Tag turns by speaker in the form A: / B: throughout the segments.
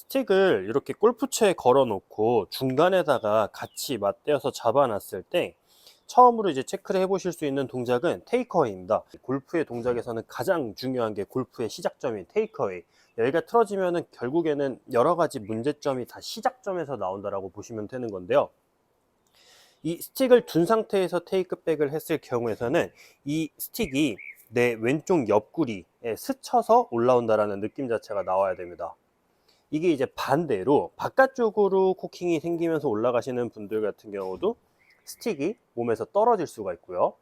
A: 스틱을 이렇게 골프채에 걸어 놓고 중간에다가 같이 맞대어서 잡아 놨을 때 처음으로 이제 체크를 해 보실 수 있는 동작은 테이크어웨이입니다. 골프의 동작에서는 가장 중요한 게 골프의 시작점인 테이크어웨이. 여기가 틀어지면은 결국에는 여러 가지 문제점이 다 시작점에서 나온다라고 보시면 되는 건데요. 이 스틱을 둔 상태에서 테이크백을 했을 경우에서는 이 스틱이 내 왼쪽 옆구리에 스쳐서 올라온다라는 느낌 자체가 나와야 됩니다. 이게 이제 반대로 바깥쪽으로 코킹이 생기면서 올라가시는 분들 같은 경우도 스틱이 몸에서 떨어질 수가 있고요.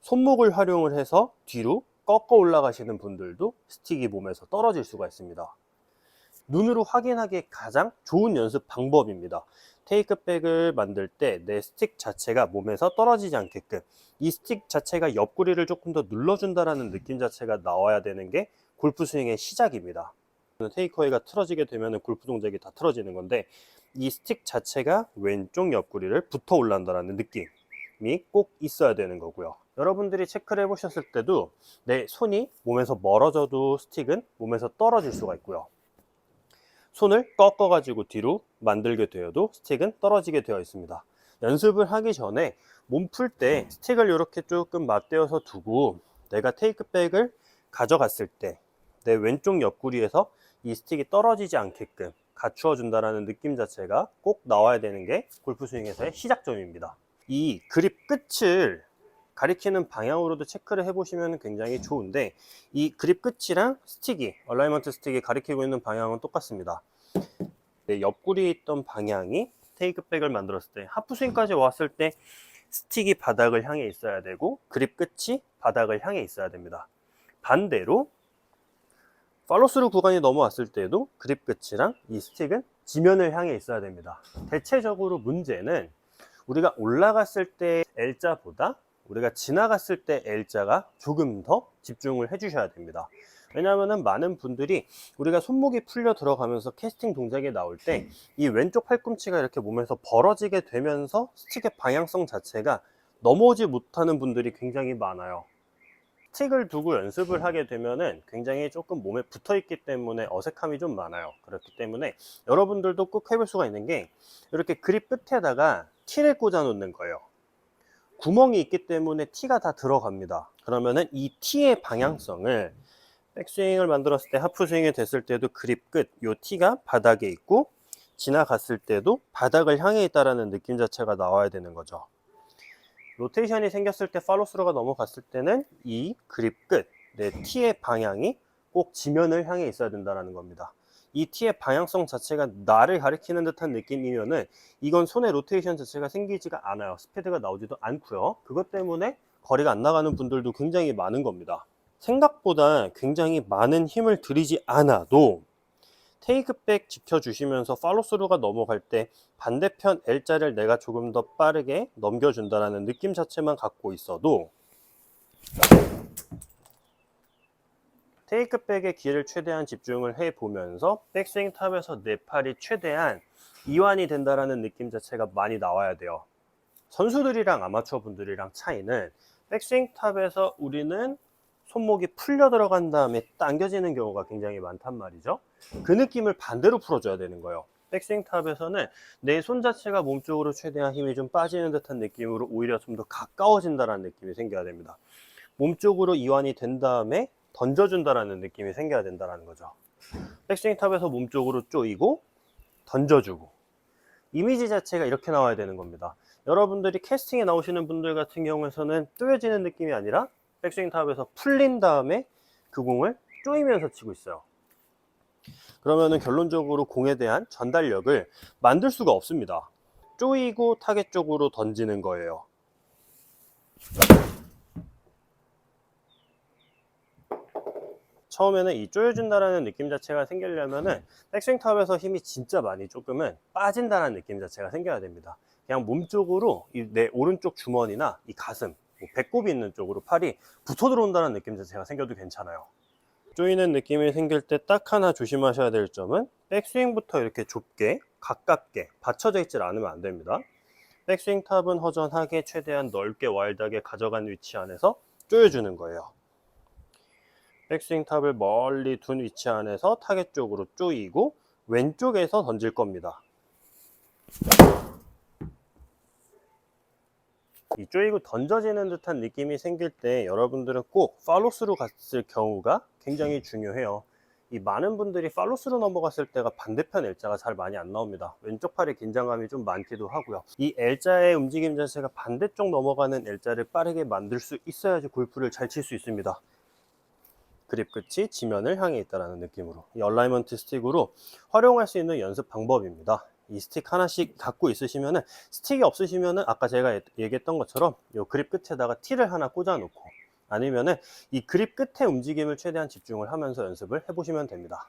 A: 손목을 활용을 해서 뒤로 꺾어 올라가시는 분들도 스틱이 몸에서 떨어질 수가 있습니다. 눈으로 확인하기 가장 좋은 연습 방법입니다. 테이크백을 만들 때 내 스틱 자체가 몸에서 떨어지지 않게끔 이 스틱 자체가 옆구리를 조금 더 눌러준다라는 느낌 자체가 나와야 되는 게 골프 스윙의 시작입니다. 테이크어웨이가 틀어지게 되면 골프 동작이 다 틀어지는 건데 이 스틱 자체가 왼쪽 옆구리를 붙어 올라온다는 느낌이 꼭 있어야 되는 거고요. 여러분들이 체크를 해보셨을 때도 내 손이 몸에서 멀어져도 스틱은 몸에서 떨어질 수가 있고요. 손을 꺾어가지고 뒤로 만들게 되어도 스틱은 떨어지게 되어 있습니다. 연습을 하기 전에 몸 풀 때 스틱을 이렇게 조금 맞대어서 두고 내가 테이크백을 가져갔을 때 내 왼쪽 옆구리에서 이 스틱이 떨어지지 않게끔 갖추어 준다라는 느낌 자체가 꼭 나와야 되는 게 골프 스윙에서의 시작점입니다. 이 그립 끝을 가리키는 방향으로도 체크를 해보시면 굉장히 좋은데 이 그립 끝이랑 스틱이 얼라이먼트 스틱이 가리키고 있는 방향은 똑같습니다. 내 옆구리에 있던 방향이 테이크백을 만들었을 때 하프 스윙까지 왔을 때 스틱이 바닥을 향해 있어야 되고 그립 끝이 바닥을 향해 있어야 됩니다. 반대로 팔로스루 구간이 넘어왔을 때도 그립 끝이랑 이 스틱은 지면을 향해 있어야 됩니다. 대체적으로 문제는 우리가 올라갔을 때 L자보다 우리가 지나갔을 때 L자가 조금 더 집중을 해주셔야 됩니다. 왜냐하면 많은 분들이 우리가 손목이 풀려 들어가면서 캐스팅 동작이 나올 때 이 왼쪽 팔꿈치가 이렇게 몸에서 벌어지게 되면서 스틱의 방향성 자체가 넘어오지 못하는 분들이 굉장히 많아요. 스틱을 두고 연습을 하게 되면은 굉장히 조금 몸에 붙어 있기 때문에 어색함이 좀 많아요. 그렇기 때문에 여러분들도 꼭 해볼 수가 있는 게 이렇게 그립 끝에다가 티를 꽂아 놓는 거예요. 구멍이 있기 때문에 티가 다 들어갑니다. 그러면은 이 티의 방향성을 백스윙을 만들었을 때 하프 스윙이 됐을 때도 그립 끝, 요 티가 바닥에 있고 지나갔을 때도 바닥을 향해 있다라는 느낌 자체가 나와야 되는 거죠. 로테이션이 생겼을 때 팔로스루가 넘어갔을 때는 이 그립 끝, 내 티의 방향이 꼭 지면을 향해 있어야 된다는 겁니다. 이 티의 방향성 자체가 나를 가리키는 듯한 느낌이면은 이건 손의 로테이션 자체가 생기지가 않아요. 스피드가 나오지도 않고요. 그것 때문에 거리가 안 나가는 분들도 굉장히 많은 겁니다. 생각보다 굉장히 많은 힘을 들이지 않아도 테이크백 지켜주시면서 팔로스루가 넘어갈 때 반대편 L자를 내가 조금 더 빠르게 넘겨준다라는 느낌 자체만 갖고 있어도 테이크백의 기회를 최대한 집중을 해보면서 백스윙 탑에서 내 팔이 최대한 이완이 된다라는 느낌 자체가 많이 나와야 돼요. 선수들이랑 아마추어 분들이랑 차이는 백스윙 탑에서 우리는 손목이 풀려 들어간 다음에 당겨지는 경우가 굉장히 많단 말이죠. 그 느낌을 반대로 풀어줘야 되는 거예요. 백스윙 탑에서는 내 손 자체가 몸쪽으로 최대한 힘이 좀 빠지는 듯한 느낌으로 오히려 좀 더 가까워진다는 느낌이 생겨야 됩니다. 몸쪽으로 이완이 된 다음에 던져준다라는 느낌이 생겨야 된다는 거죠. 백스윙 탑에서 몸쪽으로 쪼이고 던져주고 이미지 자체가 이렇게 나와야 되는 겁니다. 여러분들이 캐스팅에 나오시는 분들 같은 경우에서는 쪼여지는 느낌이 아니라 백스윙 탑에서 풀린 다음에 그 공을 쪼이면서 치고 있어요. 그러면은 결론적으로 공에 대한 전달력을 만들 수가 없습니다. 쪼이고 타겟 쪽으로 던지는 거예요. 처음에는 이 쪼여준다라는 느낌 자체가 생기려면은 백스윙 탑에서 힘이 진짜 많이 조금은 빠진다는 느낌 자체가 생겨야 됩니다. 그냥 몸 쪽으로 이내 오른쪽 주머니나 이 가슴, 뭐 배꼽이 있는 쪽으로 팔이 붙어 들어온다는 느낌 자체가 생겨도 괜찮아요. 쪼이는 느낌이 생길 때 딱 하나 조심하셔야 될 점은 백스윙부터 이렇게 좁게 가깝게 받쳐져 있질 않으면 안 됩니다. 백스윙 탑은 허전하게 최대한 넓게 와일드하게 가져간 위치 안에서 쪼여주는 거예요. 백스윙 탑을 멀리 둔 위치 안에서 타겟 쪽으로 쪼이고 왼쪽에서 던질 겁니다. 이 쪼이고 던져지는 듯한 느낌이 생길 때 여러분들은 꼭 팔로스로 갔을 경우가 굉장히 중요해요. 이 많은 분들이 팔로스로 넘어갔을 때가 반대편 L자가 잘 많이 안 나옵니다. 왼쪽 팔에 긴장감이 좀 많기도 하고요. 이 L자의 움직임 자체가 반대쪽 넘어가는 L자를 빠르게 만들 수 있어야지 골프를 잘 칠 수 있습니다. 그립 끝이 지면을 향해 있다는 느낌으로 이 얼라이먼트 스틱으로 활용할 수 있는 연습 방법입니다. 이 스틱 하나씩 갖고 있으시면은 스틱이 없으시면은 아까 제가 얘기했던 것처럼 이 그립 끝에다가 티를 하나 꽂아 놓고 아니면은 이 그립 끝에 움직임을 최대한 집중을 하면서 연습을 해보시면 됩니다.